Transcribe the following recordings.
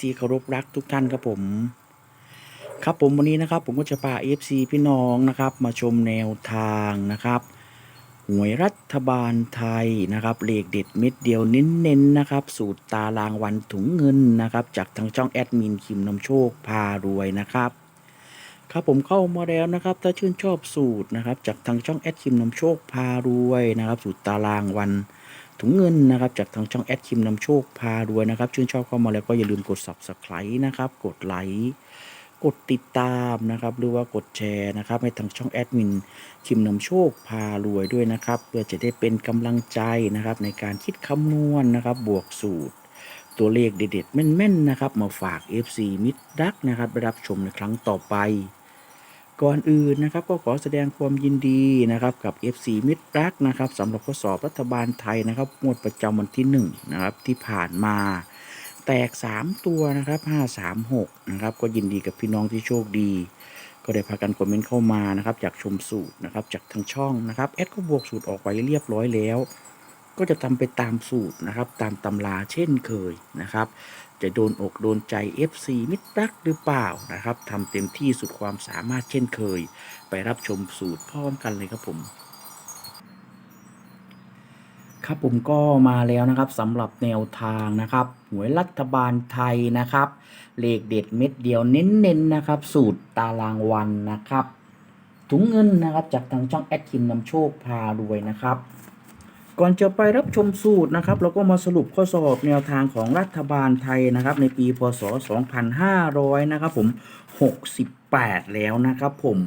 ที่เคารพรักทุกท่านครับผม ครับผมวันนี้นะครับ ผมก็จะพา FC พี่น้องนะครับ มาชมแนวทางนะครับหวยรัฐบาลไทยนะครับเลขเด็ดเม็ดเดียวเน้นๆนะครับ สูตรตารางวันถุงเงินนะครับ จากทางช่องแอดมินคิมนำโชคพารวยนะครับครับผมเข้ามาแล้วนะครับ ถ้าชื่นชอบสูตรนะครับ จากทางช่องแอดคิมนำโชคพารวยนะครับ สูตรตารางวัน ถุงเงินนะครับจากทางช่องแอดคิมนำโชคพารวยนะครับ ชื่นชอบเข้ามาแล้วก็อย่าลืมกด subscribe นะครับ กดไลค์กดติดตามนะครับ หรือว่ากดแชร์นะครับให้ทางช่องแอดมินคิมนำโชคพารวยด้วยนะครับ เพื่อจะได้เป็นกำลังใจนะครับ ในการคิดคำนวณนะครับ บวกสูตร ตัวเลขเด็ดๆแม่นๆนะครับ มาฝาก FC มิตรรักนะครับไปรับชมในครั้งต่อไป ก่อนอื่นนะครับก็ขอแสดงความยินดีนะครับกับ FC มิตรรักนะครับสำหรับข้อสอบรัฐบาลไทยนะครับงวดประจำวันที่1นะครับที่ผ่านมา แตก 3 ตัวนะครับ536นะครับก็ยินดีกับพี่น้องที่โชคดี ก็ได้พากันคอมเมนต์เข้ามานะครับจากชมสูตรนะครับจากทางช่องนะครับแอดก็บวกสูตรออกไว้เรียบร้อยแล้ว ก็จะทำไปตามสูตรนะครับตามตำราเช่นเคยนะครับ จะโดนอกโดนใจ FC มิตรรักหรือเปล่านะครับทำเต็มที่สุดความสามารถเช่นเคย ไปรับชมสูตรพร้อมกันเลยครับผมครับผมก็มาแล้วนะครับสำหรับแนวทางนะครับหวยรัฐบาลไทยนะครับเลขเด็ดเม็ดเดียวเน้นๆนะครับ สูตรตารางวันนะครับถุงเงินนะครับจากทางช่องแอดคิมนำโชคพารวยนะครับ ก่อนจะไปรับชมสูตรนะครับ เราก็มาสรุปข้อสอบแนวทางของรัฐบาลไทยนะครับ ในปีพศ 2500 นะครับผม 68 แล้วนะครับผม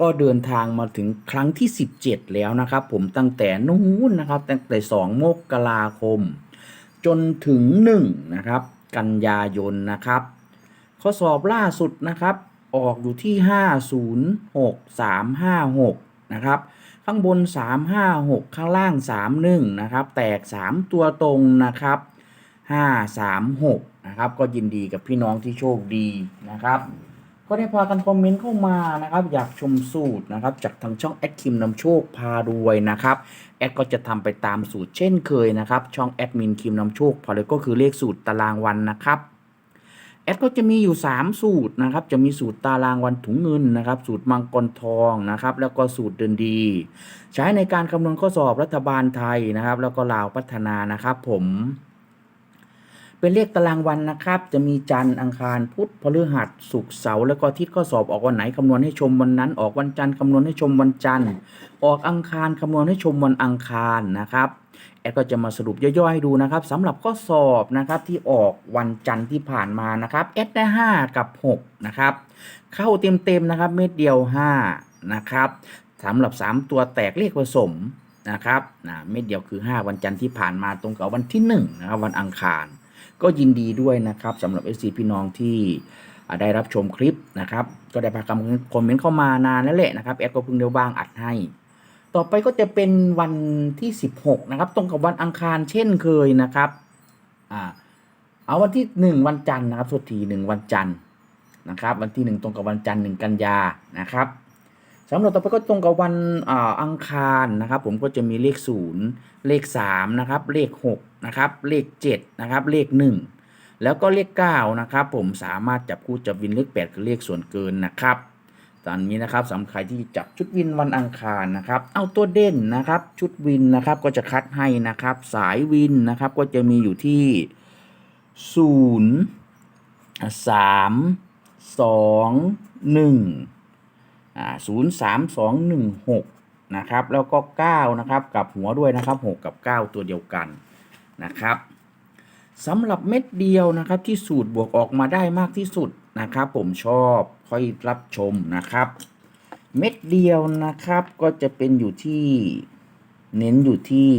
ก็เดินทางมาถึงครั้งที่ 17 แล้วนะครับผมตั้งแต่นู้นนะครับ ตั้งแต่ 2 มกราคม จนถึง 1 นะครับ กันยายนนะครับ ข้อสอบล่าสุดนะครับ ออกอยู่ที่ 506356 นะครับ ข้างบน 356 ข้างล่าง 31 นะครับ แตก 3 ตัวตรงนะครับ 536 นะครับ ก็ยินดีกับพี่น้องที่โชคดีนะครับ ก็ได้พากันคอมเมนต์เข้ามานะครับ อยากชมสูตรนะครับ จากทางช่องแอดคิมนำโชคพารวยนะครับ แอดก็จะทำไปตามสูตรเช่นเคยนะครับ ช่องแอดมินคิมนำโชคพารวยก็คือเลขสูตรตารางวันนะครับ แอดก็จะมีอยู่ 3 สูตรนะครับ จะมีสูตรตารางวันถุงเงินนะครับ สูตรมังกรทองนะครับ แล้วก็สูตรเดินดี ใช้ในการคำนวณข้อสอบรัฐบาลไทยนะครับ แล้วก็ลาวพัฒนานะครับ ผม เป็นเลขตารางวันนะครับ จะมีจันทร์อังคารพุธพฤหัสศุกร์เสาร์แล้วก็อาทิศข้อสอบออกวันไหนคำนวณให้ชมวันนั้น ออกวันจันทร์คำนวณให้ชมวันจันทร์ ออกอังคารคำนวณให้ชมวันอังคารนะครับ แอดก็จะมาสรุปย่อยๆให้ดูนะครับสำหรับข้อสอบนะครับที่ออกวันจันทร์ที่ผ่านมานะครับแอดได้ 5 กับ 6 นะครับ เข้าเต็มๆนะครับเม็ดเดียว 5 นะครับสำหรับ 3 ตัวแตกเลขผสมนะครับนะเม็ดเดียวคือ 5 วันจันทร์ที่ผ่านมาตรงกับวันที่1นะครับวันอังคาร ก็ยินดีด้วยนะครับสำหรับ FC พี่น้องที่ได้รับชมคลิปนะครับ ก็ได้พาคำคอมเมนต์เข้ามานานแล้วแหละนะครับแอดก็เพิ่งได้ว่างอัดให้ ต่อไปก็จะเป็นวันที่ 16 นะครับ ตรงกับวันอังคารเช่นเคยนะครับอ่าเอาวันที่ 1 วันจันทร์นะครับสุดทีหนึ่งวันจันทร์นะครับ วันที่ 1 ตรงกับวันจันทร์1กันยานะครับสำหรับต่อไปก็ตรงกับวันอ่าอังคารนะครับ ผมก็จะมีเลข 0 เลข3นะครับเลข6นะครับเลข7นะครับเลข 1 แล้วก็เลข9นะครับ ผมสามารถจับคู่จับวินเลข 8 คือเลขส่วนเกินนะครับ ตอนนี้นะครับสำหรับใครที่จับชุดวินวันอังคารนะครับ เอาตัวเด่นนะครับ ชุดวินนะครับก็จะคัดให้นะครับ สายวินนะครับก็จะมีอยู่ที่ศูนย์สามสองหนึ่งอ่าศูนย์สามสองหนึ่งหกนะครับแล้วก็เก้านะครับกับหัวด้วยนะครับหกกับเก้าตัวเดียวกันนะครับสำหรับเม็ดเดียวนะครับที่สูตรบวกออกมาได้มากที่สุด นะครับ ผมชอบค่อยรับชมนะครับ เม็ดเดียวนะครับก็จะเป็นอยู่ที่เน้นอยู่ที่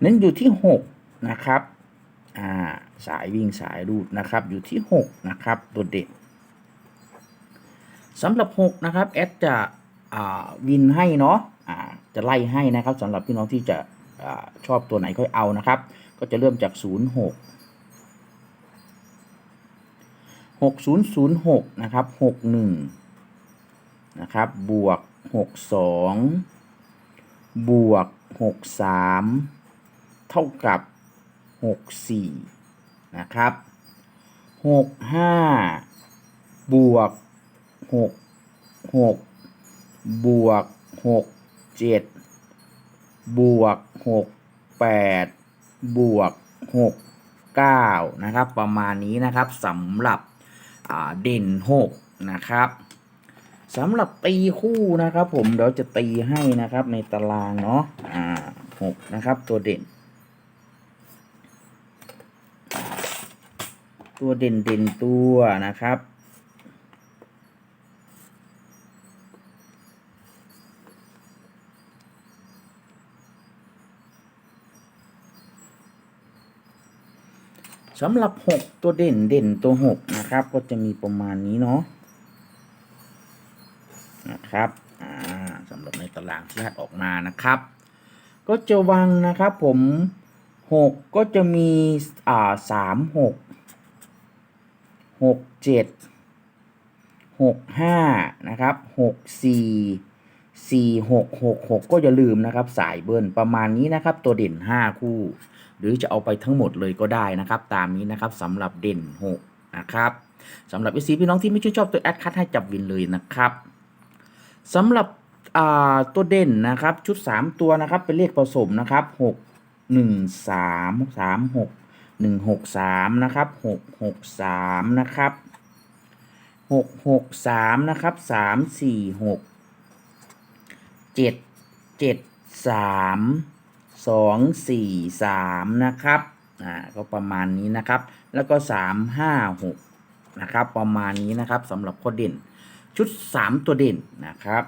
เน้นอยู่ที่หกนะครับอ่าสายวิ่งสายรูดนะครับอยู่ที่ 6 นะครับตัวเด่นสำหรับ 6 นะครับแอดจะวินให้เนาะอ่าจะไล่ให้นะครับสำหรับพี่น้องที่จะอชอบตัวไหนค่อยเอานะครับ ก็จะเริ่มจาก 0 6 6006 นะครับ 61 นะครับ บวก 62 บวก 63 เท่ากับ 64 นะครับ 65 บวก 6 6 บวก 6 7 บวก 6 8 บวก 6 9 นะครับ ประมาณนี้นะครับสำหรับเด่น 6 นะครับสำหรับตีคู่นะครับ ผมเดี๋ยวจะตีให้นะครับในตารางเนาะอ่า6นะครับ ตัวเด่น ตัวเด่นเด่นตัวนะครับ สำหรับ 6 ตัวเด่นเด่นตัว 6 นะครับ ก็จะมีประมาณนี้เนาะนะครับอ่าสำหรับในตารางที่หัดออกมานะครับ ก็จะวางนะครับผม 6 ก็จะมีอ่า3 6 6 7 6 5นะครับ6 4 4 6 6 6ก็อย่าลืมนะครับ สายเบิ้ลประมาณนี้นะครับ ตัวเด่น5คู่ หรือจะเอาไปทั้งหมดเลยก็ได้นะครับ ตามนี้นะครับสำหรับเด่น 6 นะครับสำหรับ FC พี่น้องที่ไม่ชื่นชอบตัวแอดคัดให้จับวินเลยนะครับสำหรับตัวเด่นนะครับชุด 3 ตัวนะครับเป็นเลขผสมนะครับ 6 1 3 3 6 1 6 3นะครับ6 6 3นะครับ6 6 3นะครับ3 4 6 7 7 3 สองสี่สามนะครับอ่าก็ประมาณนี้นะครับ แล้วก็สามห้าหกนะครับ ประมาณนี้นะครับสำหรับข้อเด่นชุดสามตัวเด่นนะครับ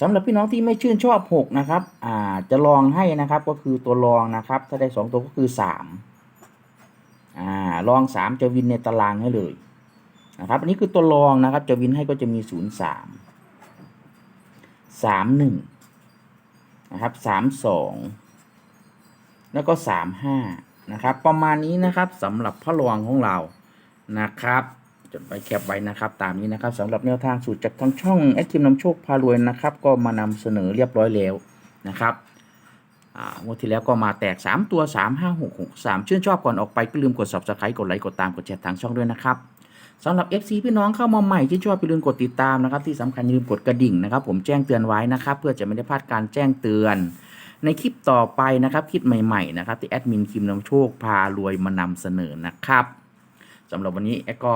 สำหรับพี่น้องที่ไม่ชื่นชอบหกนะครับอ่าจะลองให้นะครับก็คือตัวรองนะครับ ถ้าได้สองตัวก็คือสามอ่าลองสามจะวินในตารางให้เลยนะครับอันนี้คือตัวรองนะครับ จะวินให้ก็จะมีศูนย์สามสามหนึ่งนะครับสามสอง แล้วก็สามห้านะครับ ประมาณนี้นะครับสำหรับพระรองของเรานะครับจดไปแคบไว้นะครับ ตามนี้นะครับสำหรับแนวทางสูตรจากทางช่องแอดคิมนำโชคพารวยนะครับ ก็มานำเสนอเรียบร้อยแล้วนะครับวันที่แล้วก็มาแตก 3 ตัว 3 5 6 6 3 ชื่นชอบก่อนออกไปก็ลืมกด subscribe กดไลค์กดตามกดแชร์ทางช่องด้วยนะครับสำหรับ FC พี่น้องเข้ามาใหม่ที่ชอบอย่าลืมกดติดตามนะครับ ที่สำคัญอย่าลืมกดกระดิ่งนะครับ ผมแจ้งเตือนไว้นะครับ เพื่อจะไม่ได้พลาดการแจ้งเตือน ในคลิปต่อไปนะครับคลิปใหม่ๆนะครับที่แอดมินคิมนำโชคพารวยมานำเสนอนะครับสำหรับวันนี้แอดก็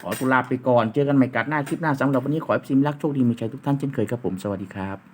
ขอตุลาไปก่อน เจอกันใหม่กัดหน้าคลิปหน้าสำหรับวันนี้ขอให้พิมรักโชคดีมีชัยทุกท่านเช่นเคยครับผมสวัสดีครับ